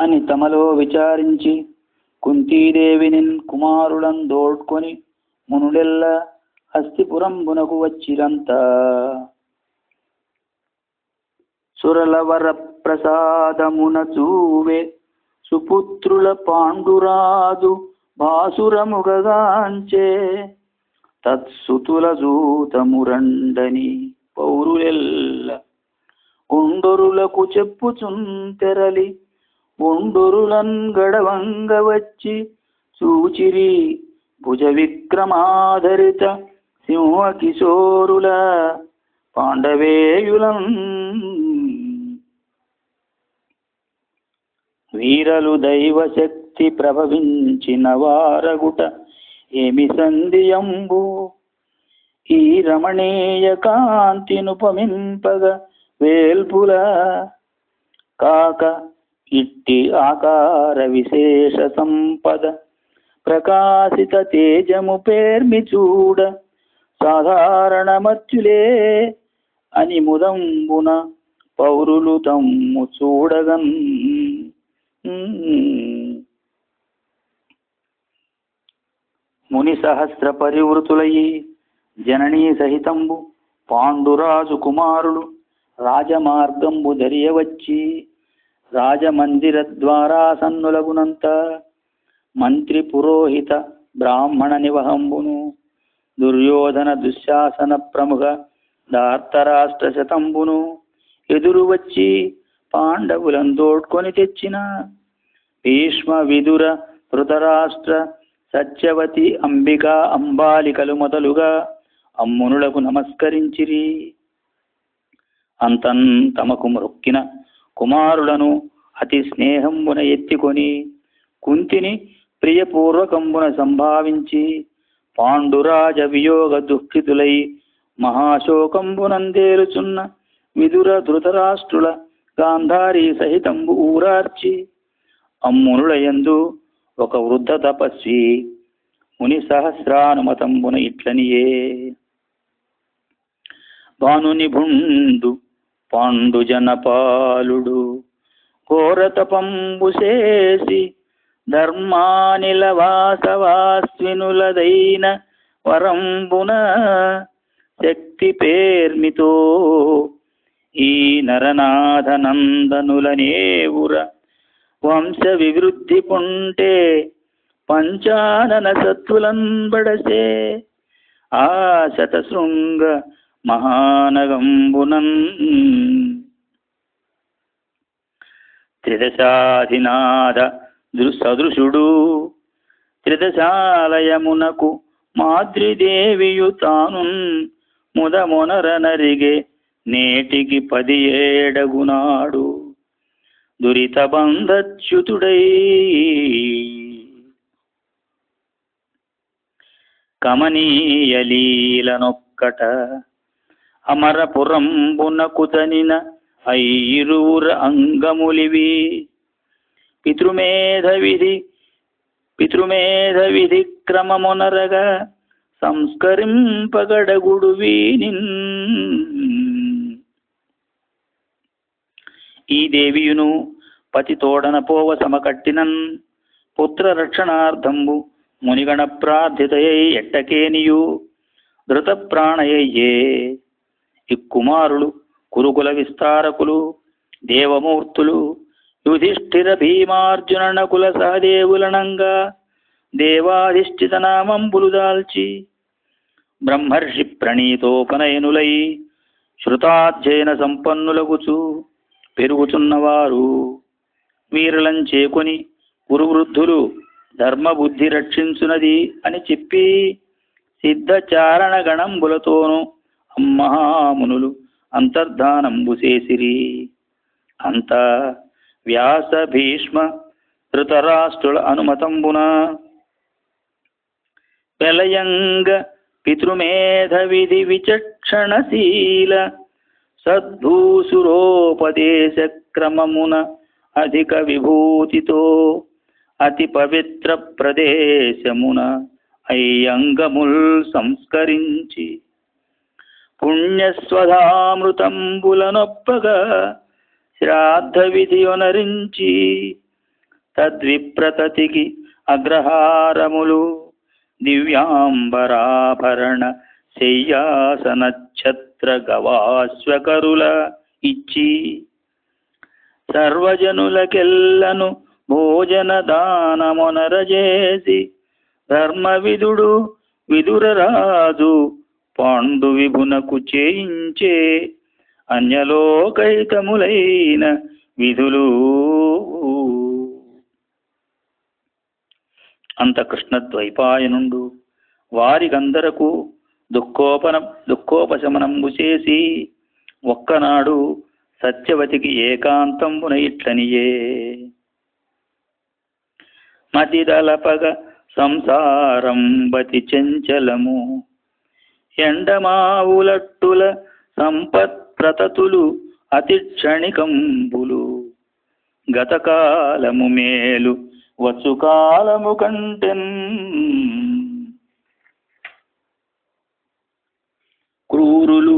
అని తమలో విచారించి కుంతీదేవిని కుమారులను దోడ్కొని మునుడెల్ల హస్తిపురంబునకు వచ్చిరంతా. సురలవర ప్రసాదమున చూవే సుపుత్రుల పాండురాజు భాసురముగగాంచే తత్సుతుల జూతమురండని పౌరులెల్ల ఉండొరులకు తెరలి తెరలి గడవంగ వచ్చి చూచిరి భుజ విక్రమాధరిత సింహ కిశోరుల పాండవేయులం. వీరలు దైవ శక్తి ప్రభవించిన వారగుట ఏమి సంధియంబు? ఈ రమణీయ కాంతినుపమింపగ వేల్పుల కాక ఇట్టి ఆకార విశేష సంపద ప్రకాశిత తేజము పేర్మి చూడ సాధారణమత్చులే అని ముదంబున పౌరులు తమ్ము చూడగన్ ముని సహస్ర పరివృతులయ్యి జననీ సహితంబు పాండురాజు కుమారులు రాజమార్గంబు దరియవచ్చి రాజమందిర ద్వారా సన్నులగునంత మంత్రి పురోహిత బ్రాహ్మణ నివహంబును దుర్యోధన దుశ్శాసన ప్రముఖ దార్తరాష్ట్ర శతంబును ఎదురు వచ్చి పాండవులను తోడ్కొని తెచ్చిన భీష్మ విదుర ధృతరాష్ట్ర సత్యవతి అంబిక అంబాలికలు మొదలుగా అమ్మునులకు నమస్కరించిరి. అంతన్ తమకు మొక్కిన కుమారులను అతి స్నేహంబున ఎత్తికొని కుంతిని ప్రియపూర్వకంబున సంభావించి పాండురాజ వియోగ దుఃఖితులై మహాశోకంబునందేలుచున్న విదుర ధృతరాష్ట్రుల గాంధారి సహితంబు ఊరార్చి అమ్మునులయందు ఒక వృద్ధ తపస్వి ముని సహస్రానుమతంబున ఇట్లనియే. భానుని భుండు జనపాలుడు ఘోరతపంబు చేసి ధర్మానిల వాసవాస్వినులదైన వరంబున శక్తి పేర్మితో ఈ నరనాథ నందనులనేవుర వంశ వివృద్ధి పుంటే పంచానన సత్తులంబడసే ఆ శతశృంగ మహానగంబునన్ త్రిదశాధినాథ దృ సదృశుడు త్రిదశాలయమునకు మాద్రిదేవియు తానున్ ముదమొనరనరిగే నేటికి పది ఏడగునాడు దురిత బంధచ్యుతుడై కమనీయలీలనొక్కట అమరపురంబునకుతనిన ఐరువుర అంగములివి. పితృమేధ విధి పితృమేధ విధి క్రమమునరగా సంస్కరింపగడగుడు వీనిన్ ఈ దేవియును పతి తోడన పోవ సమకట్టినన్. పుత్ర రక్షణార్థంబు మునిగణ ప్రార్థితయై ఎట్టకేనియు. ధృత ప్రాణయయ్యే ఇక్కుమారులు కురుకుల విస్తారకులు దేవమూర్తులు యుధిష్ఠిర భీమార్జున నకుల సహదేవులనంగా దేవాధిష్ఠిత నామంబులు దాల్చి బ్రహ్మర్షి ప్రణీతోపనయనులై శృతాధ్యయన సంపన్నులగుచు పెరుగుచున్నవారు. వీరులం చేకొని గురువృద్ధులు ధర్మబుద్ధి రక్షించునది అని చెప్పి సిద్ధచారణ గణంబులతోనూ అమ్మహామునులు అంతర్ధానంబు చేసిరి. అంత వ్యాస భీష్మ ధృతరాష్ట్రుల అనుమతంబున పెలయంగ పితృమేధ విధి విచక్షణశీల సద్భూసురోపదేశ క్రమమున అధిక విభూతితో అతి పవిత్ర ప్రదేశమున అయ్యంగముల్ సంస్కరించి పుణ్యస్వధామృతంబులనొప్పగా శ్రాద్ధ విధియొనరించి తద్విప్రతతికి అగ్రహారములు దివ్యాంబరాభరణ శయ్యాసన ఛత్ర గవాశ్వకరుల ఇచ్చి సర్వజనులకెల్లను భోజన దానమునరజేసి ధర్మవిధుడు విదురరాజు పాండు విభునకు చేయించే అన్యలోకైతములైన విధులు. అంత కృష్ణద్వైపాయనుండు వారికందరకు దుఃఖోపన దుఃఖోపశమనంబు చేసి ఒక్కనాడు సత్యవతికి ఏకాంతంబున ఇట్లనియే మతిదలపగ సంసారం బతి చెంచలము ఎండమావులట్టుల సంపత్ప్రతతులు అతి క్షణికంబులు. గతకాలము మేలు వసుకాలము కంటెన్ క్రూరులు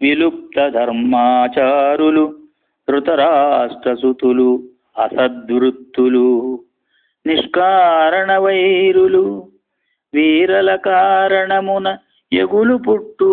విలుప్త ధర్మాచారులు ధృతరాష్ట్రసుతులు అసద్వృత్తులు నిష్కారణ వైరులు వీరల కారణమున ఎగులు పుట్టు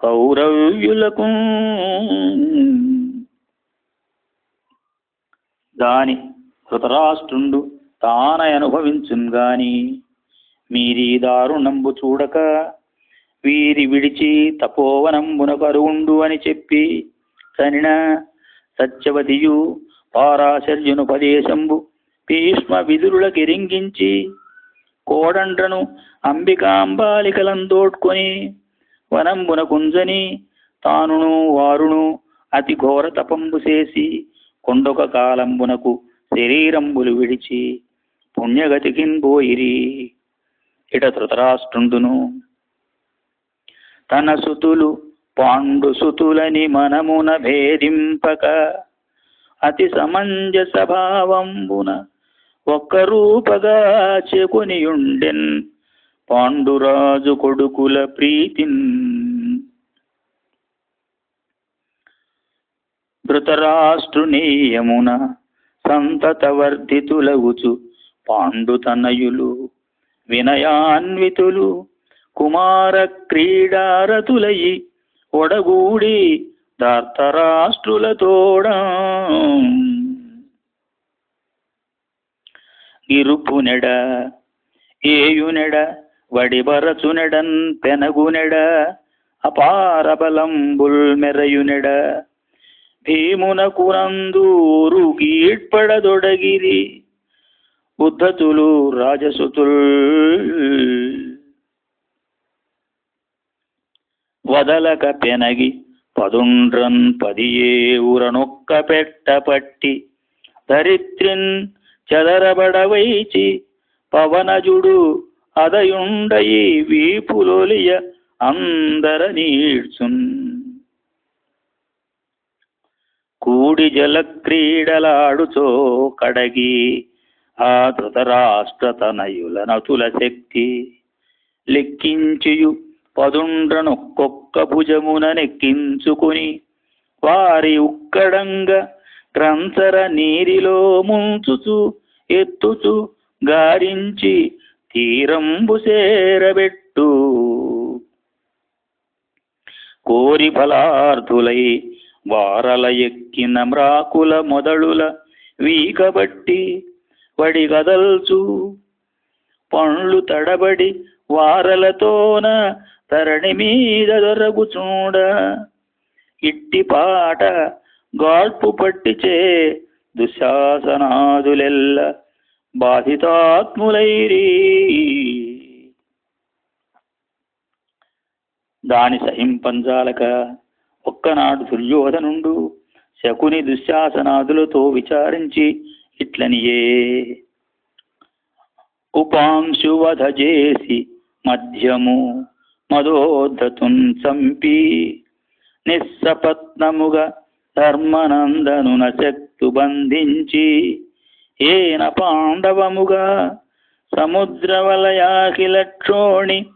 కౌరవ్యులకు. దాని ధృతరాష్ట్రుండు తాన అనుభవించున్ గాని మీరీ దారుణంబు చూడక వీరి విడిచి తపోవనంబున కరువుండు అని చెప్పి కనిన సత్యవతియు పారాశర్యును పదేశంబు భీష్మ విదురుల కిరింగించి కోడండ్రను అంబికాంబాలికలందోడ్కొని వనంబున కుంజని తానును వారును అతి ఘోర తపంబు చేసి కొండొక కాలంబునకు శరీరంబులు విడిచి పుణ్యగతికిన్ పోయిరి ఇట ధృతరాష్ట్రుండును. తన సుతులు పాండు సుతులని మనమున భేదింపక అతి సమంజస భావంబున ఒక్క రూపగా చెకునియుండెన్ పాండురాజు కొడుకుల ప్రీతిన్. ధృతరాష్ట్రునీయమున సంతతవర్ధితులగుచు పాండుతనయులు వినయాన్వితులు కుమార క్రీడారతులయి ఒడగూడి ధార్తరాష్ట్రులతోడ. ఇరుపునెడ ఏయునెడ వడిబరచునెడన్ పెనగునెడ అపార బలంబుల్ మెరయునెడ. భీమునకునందూరు గీడ్పడదొడగిరి ఉద్ధతులు రాజసుతుల్. వదలక పెనగి పదుండ్రన్ పదియే ఊరనొక్క పెట్ట పట్టి ధరిత్రిన్ చెదరబడవైచి పవనజుడు అదయుండయి వీపులోలియ అందర నీడ్చున్. కూడి జల క్రీడలాడుచో కడగి ఆ ధృతరాష్ట్ర తనయుల నతుల శక్తి లెక్కించియు పదుండ్రనొక్కొక్క భుజమున నెక్కించుకుని వారి ఉక్కడంగా క్రంచర నీరిలో ముంచుచు ఎత్తుచు గారించి తీరంబు సేరబెట్టు కోరి ఫలార్థులై వారల ఎక్కిన మ్రాకుల మొదలుల వీకబట్టి వడిగదల్చు. పండ్లు తడబడి వారలతోన తరణి మీద దొరగుచూడ ఇట్టి పాట గాడ్పు పట్టిచే దుశ్శాసనాదులెల్ల బాధితాత్ములైరి. దాని సహింపంజాలక ఒక్కనాడు దుర్యోధనుండు శకుని దుశ్శాసనాదులతో విచారించి ఇట్లనియే. ఉపాంశువధ చేసి మధ్యము మదోద్ధతున్ చంపి నిస్సపత్నముగా ధర్మనందనున శక్తు బంధించి ఏన పాండవముగా సముద్రవలయాఖిలక్షోణి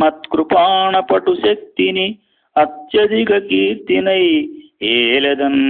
మత్కృపాణపటు శక్తిని అత్యధిక కీర్తినై ఏలదన్.